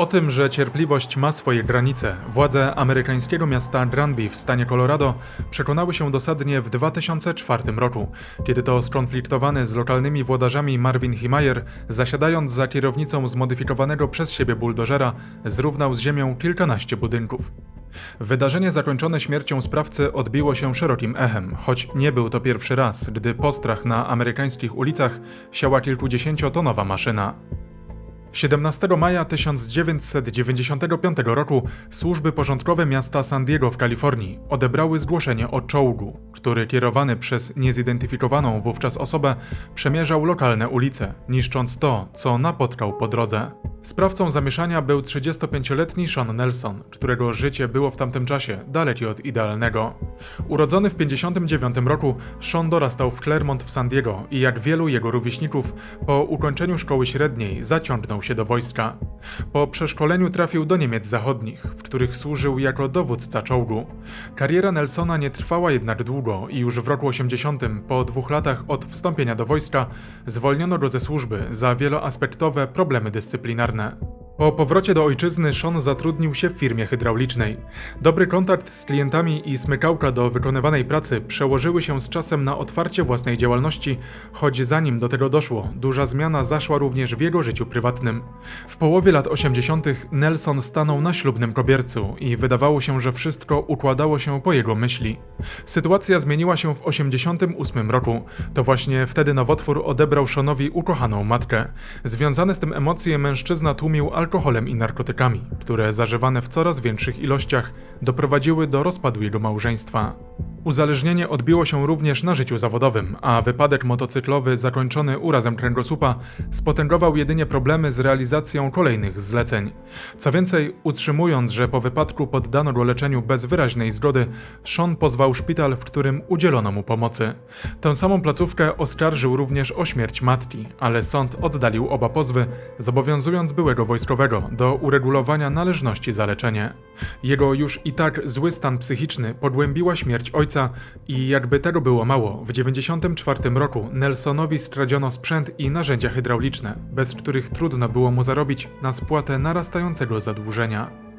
O tym, że cierpliwość ma swoje granice, władze amerykańskiego miasta Granby w stanie Colorado przekonały się dosadnie w 2004 roku, kiedy to skonfliktowany z lokalnymi włodarzami Marvin Himayer, zasiadając za kierownicą zmodyfikowanego przez siebie buldożera, zrównał z ziemią kilkanaście budynków. Wydarzenie zakończone śmiercią sprawcy odbiło się szerokim echem, choć nie był to pierwszy raz, gdy postrach na amerykańskich ulicach siała kilkudziesięciotonowa maszyna. 17 maja 1995 roku służby porządkowe miasta San Diego w Kalifornii odebrały zgłoszenie o czołgu, który kierowany przez niezidentyfikowaną wówczas osobę przemierzał lokalne ulice, niszcząc to, co napotkał po drodze. Sprawcą zamieszania był 35-letni Sean Nelson, którego życie było w tamtym czasie dalekie od idealnego. Urodzony w 59 roku, Sean dorastał w Claremont w San Diego i jak wielu jego rówieśników, po ukończeniu szkoły średniej zaciągnął się do wojska. Po przeszkoleniu trafił do Niemiec Zachodnich, w których służył jako dowódca czołgu. Kariera Nelsona nie trwała jednak długo i już w roku 80, po dwóch latach od wstąpienia do wojska, zwolniono go ze służby za wieloaspektowe problemy dyscyplinarne. Po powrocie do ojczyzny Sean zatrudnił się w firmie hydraulicznej. Dobry kontakt z klientami i smykałka do wykonywanej pracy przełożyły się z czasem na otwarcie własnej działalności, choć zanim do tego doszło, duża zmiana zaszła również w jego życiu prywatnym. W połowie lat 80. Nelson stanął na ślubnym kobiercu i wydawało się, że wszystko układało się po jego myśli. Sytuacja zmieniła się w 88 roku. To właśnie wtedy nowotwór odebrał Seanowi ukochaną matkę. Związane z tym emocje mężczyzna tłumił alkoholem i narkotykami, które zażywane w coraz większych ilościach doprowadziły do rozpadu jego małżeństwa. Uzależnienie odbiło się również na życiu zawodowym, a wypadek motocyklowy zakończony urazem kręgosłupa spotęgował jedynie problemy z realizacją kolejnych zleceń. Co więcej, utrzymując, że po wypadku poddano go leczeniu bez wyraźnej zgody, Sean pozwał szpital, w którym udzielono mu pomocy. Tę samą placówkę oskarżył również o śmierć matki, ale sąd oddalił oba pozwy, zobowiązując byłego wojskowego do uregulowania należności za leczenie. Jego już i tak zły stan psychiczny pogłębiła śmierć ojca i jakby tego było mało, w 1994 roku Nelsonowi skradziono sprzęt i narzędzia hydrauliczne, bez których trudno było mu zarobić na spłatę narastającego zadłużenia.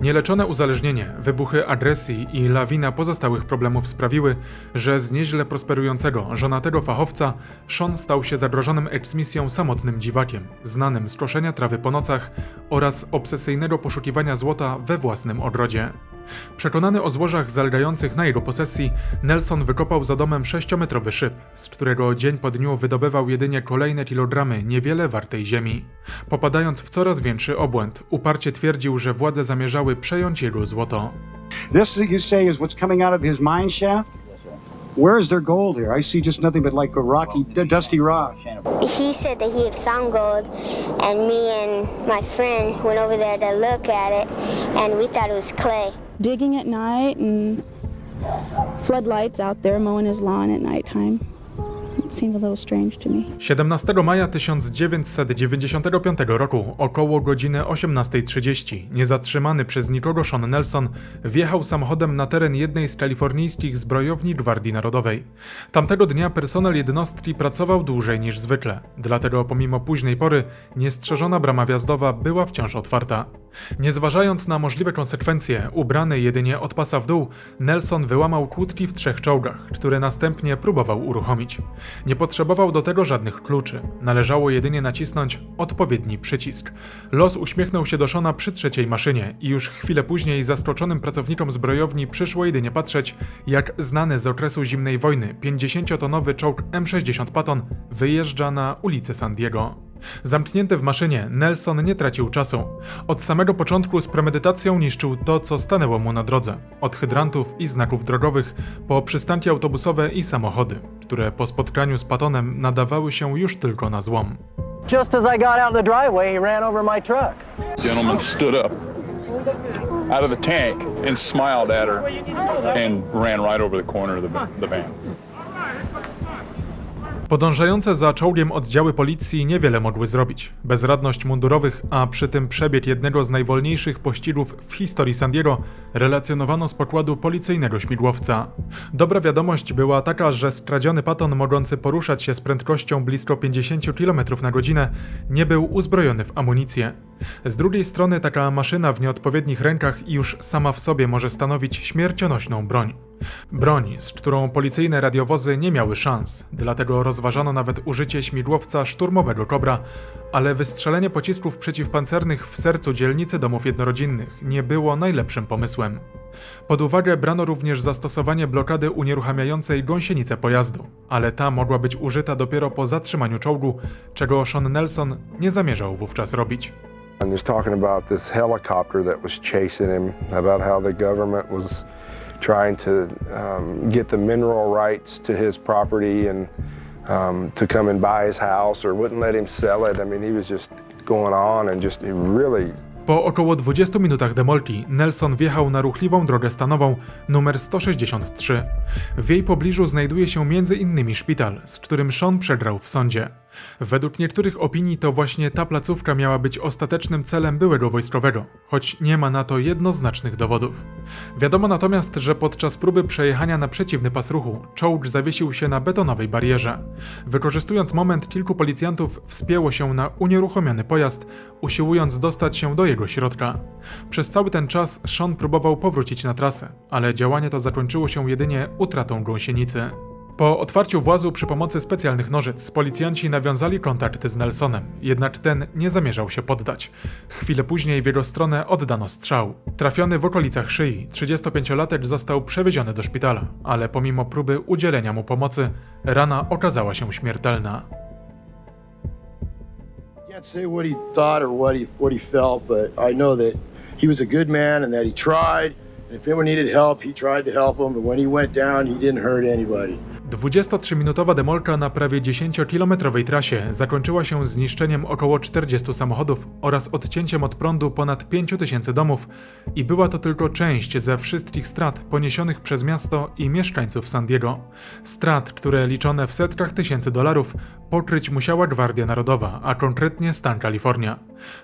Nieleczone uzależnienie, wybuchy agresji i lawina pozostałych problemów sprawiły, że z nieźle prosperującego, żonatego fachowca Sean stał się zagrożonym eksmisją samotnym dziwakiem, znanym z koszenia trawy po nocach oraz obsesyjnego poszukiwania złota we własnym ogrodzie. Przekonany o złożach zalegających na jego posesji, Nelson wykopał za domem sześciometrowy szyb, z którego dzień po dniu wydobywał jedynie kolejne kilogramy niewiele wartej ziemi. Popadając w coraz większy obłęd, uparcie twierdził, że władze zamierzały przejąć jego złoto. This, you say, is what's coming out of his mine shaft? Where is there gold here? I see just nothing but like a rocky, d- dusty rock. He said that he had found gold, and me and my friend went over there to look at it, and we thought it was clay. Digging at night and floodlights out there mowing his lawn at nighttime. It seemed a little strange to me. 17 maja 1995 roku, około godziny 18.30, niezatrzymany przez nikogo Sean Nelson wjechał samochodem na teren jednej z kalifornijskich zbrojowni Gwardii Narodowej. Tamtego dnia personel jednostki pracował dłużej niż zwykle, dlatego pomimo późnej pory niestrzeżona brama wjazdowa była wciąż otwarta. Nie zważając na możliwe konsekwencje, ubrany jedynie od pasa w dół, Nelson wyłamał kłódki w trzech czołgach, które następnie próbował uruchomić. Nie potrzebował do tego żadnych kluczy, należało jedynie nacisnąć odpowiedni przycisk. Los uśmiechnął się do Shona przy trzeciej maszynie i już chwilę później zaskoczonym pracownikom zbrojowni przyszło jedynie patrzeć, jak znany z okresu zimnej wojny 50-tonowy czołg M60 Patton wyjeżdża na ulicę San Diego. Zamknięty w maszynie, Nelson nie tracił czasu. Od samego początku z premedytacją niszczył to, co stanęło mu na drodze. Od hydrantów i znaków drogowych, po przystanki autobusowe i samochody, które po spotkaniu z Patonem nadawały się już tylko na złom. Just as I got out in the driveway, he ran over my truck. gentleman stood up out of the tank and smiled at her and ran right over the corner of the, the van. Podążające za czołgiem oddziały policji niewiele mogły zrobić. Bezradność mundurowych, a przy tym przebieg jednego z najwolniejszych pościgów w historii San Diego relacjonowano z pokładu policyjnego śmigłowca. Dobra wiadomość była taka, że skradziony paton mogący poruszać się z prędkością blisko 50 km na godzinę nie był uzbrojony w amunicję. Z drugiej strony taka maszyna w nieodpowiednich rękach już sama w sobie może stanowić śmiercionośną broń. Broń, z którą policyjne radiowozy nie miały szans, dlatego rozważano nawet użycie śmigłowca szturmowego Cobra, ale wystrzelenie pocisków przeciwpancernych w sercu dzielnicy domów jednorodzinnych nie było najlepszym pomysłem. Pod uwagę brano również zastosowanie blokady unieruchamiającej gąsienicę pojazdu, ale ta mogła być użyta dopiero po zatrzymaniu czołgu, czego Sean Nelson nie zamierzał wówczas robić. And there's talking about this helicopter that was chasing him, about how the government was trying to um, get the mineral rights to his property and um, to come and buy his house or wouldn't let him sell it. I mean, he was just going on and just really Po około 20 minutach demolki Nelson wjechał na ruchliwą drogę stanową numer 163. W jej pobliżu znajduje się m.in. szpital, z którym Sean przegrał w sądzie. Według niektórych opinii to właśnie ta placówka miała być ostatecznym celem byłego wojskowego, choć nie ma na to jednoznacznych dowodów. Wiadomo natomiast, że podczas próby przejechania na przeciwny pas ruchu, czołg zawiesił się na betonowej barierze. Wykorzystując moment, kilku policjantów wspięło się na unieruchomiony pojazd, usiłując dostać się do jego środka. Przez cały ten czas Sean próbował powrócić na trasę, ale działanie to zakończyło się jedynie utratą gąsienicy. Po otwarciu włazu przy pomocy specjalnych nożyc policjanci nawiązali kontakt z Nelsonem, jednak ten nie zamierzał się poddać. Chwilę później w jego stronę oddano strzał. Trafiony w okolicach szyi, 35-latek został przewieziony do szpitala, ale pomimo próby udzielenia mu pomocy, rana okazała się śmiertelna. if anyone needed help, he tried to help. But when he went down, he didn't hurt anybody. 23-minutowa demolka na prawie 10-kilometrowej trasie zakończyła się zniszczeniem około 40 samochodów oraz odcięciem od prądu ponad 5000 domów i była to tylko część ze wszystkich strat poniesionych przez miasto i mieszkańców San Diego. Strat, które liczone w setkach tysięcy dolarów pokryć musiała Gwardia Narodowa, a konkretnie stan Kalifornia.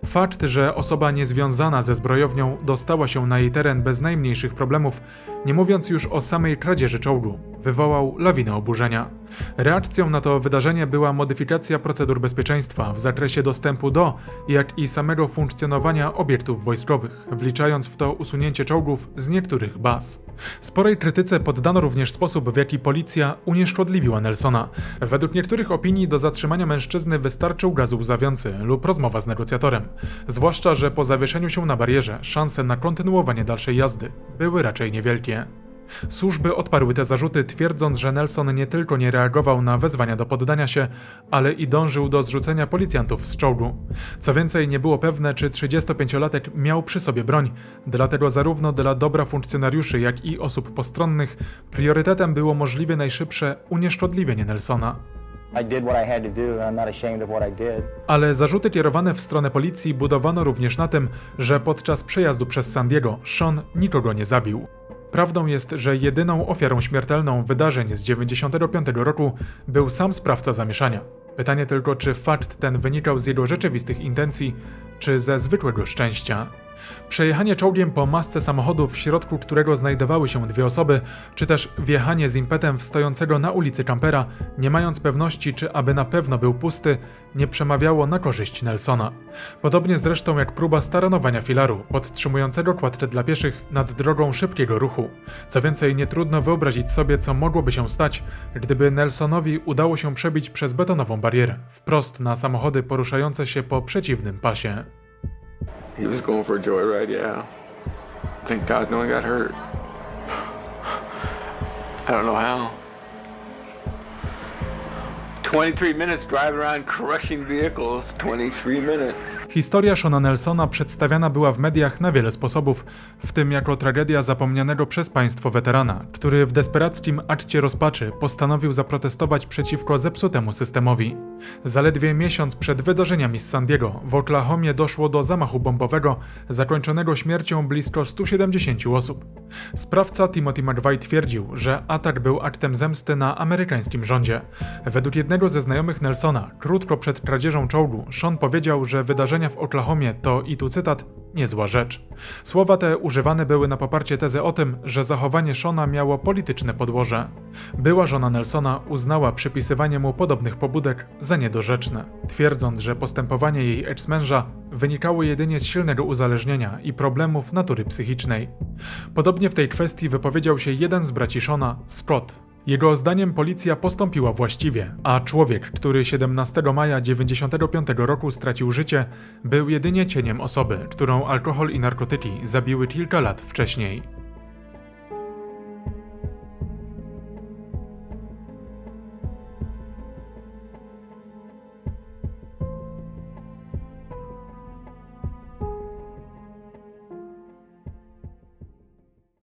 Fakt, że osoba niezwiązana ze zbrojownią dostała się na jej teren bez najmniejszych problemów, nie mówiąc już o samej kradzieży czołgu, wywołał lawinę oburzenia. Reakcją na to wydarzenie była modyfikacja procedur bezpieczeństwa w zakresie dostępu do, jak i samego funkcjonowania obiektów wojskowych, wliczając w to usunięcie czołgów z niektórych baz. Sporej krytyce poddano również sposób, w jaki policja unieszkodliwiła Nelsona. Według niektórych opinii do zatrzymania mężczyzny wystarczył gaz łzawiący lub rozmowa z negocjatorem. Zwłaszcza, że po zawieszeniu się na barierze szanse na kontynuowanie dalszej jazdy były raczej niewielkie. Służby odparły te zarzuty, twierdząc, że Nelson nie tylko nie reagował na wezwania do poddania się, ale i dążył do zrzucenia policjantów z czołgu. Co więcej, nie było pewne, czy 35-latek miał przy sobie broń, dlatego zarówno dla dobra funkcjonariuszy, jak i osób postronnych priorytetem było możliwie najszybsze unieszkodliwienie Nelsona. Ale zarzuty kierowane w stronę policji budowano również na tym, że podczas przejazdu przez San Diego Sean nikogo nie zabił. Prawdą jest, że jedyną ofiarą śmiertelną wydarzeń z 95 roku był sam sprawca zamieszania. Pytanie tylko, czy fakt ten wynikał z jego rzeczywistych intencji, czy ze zwykłego szczęścia. Przejechanie czołgiem po masce samochodu, w środku którego znajdowały się dwie osoby, czy też wjechanie z impetem w stojącego na ulicy kampera, nie mając pewności, czy aby na pewno był pusty, nie przemawiało na korzyść Nelsona. Podobnie zresztą jak próba staranowania filaru, podtrzymującego kładkę dla pieszych nad drogą szybkiego ruchu. Co więcej, nie trudno wyobrazić sobie, co mogłoby się stać, gdyby Nelsonowi udało się przebić przez betonową barierę, wprost na samochody poruszające się po przeciwnym pasie. He was going for a joyride, yeah. Thank God no one got hurt. I don't know how. 23 minutes driving around crushing vehicles. 23 minutes. Historia Shona Nelsona przedstawiana była w mediach na wiele sposobów, w tym jako tragedia zapomnianego przez państwo weterana, który w desperackim akcie rozpaczy postanowił zaprotestować przeciwko zepsutemu systemowi. Zaledwie miesiąc przed wydarzeniami z San Diego w Oklahomie doszło do zamachu bombowego zakończonego śmiercią blisko 170 osób. Sprawca Timothy McVeigh twierdził, że atak był aktem zemsty na amerykańskim rządzie. Według jednego ze znajomych Nelsona, krótko przed kradzieżą czołgu, Sean powiedział, że wydarzenia w Oklahomie to, i tu cytat, niezła rzecz. Słowa te używane były na poparcie tezy o tym, że zachowanie Shona miało polityczne podłoże. Była żona Nelsona uznała przypisywanie mu podobnych pobudek za niedorzeczne, twierdząc, że postępowanie jej ex-męża wynikało jedynie z silnego uzależnienia i problemów natury psychicznej. Podobnie w tej kwestii wypowiedział się jeden z braci Shona, Scott. Jego zdaniem policja postąpiła właściwie, a człowiek, który 17 maja 1995 roku stracił życie, był jedynie cieniem osoby, którą alkohol i narkotyki zabiły kilka lat wcześniej.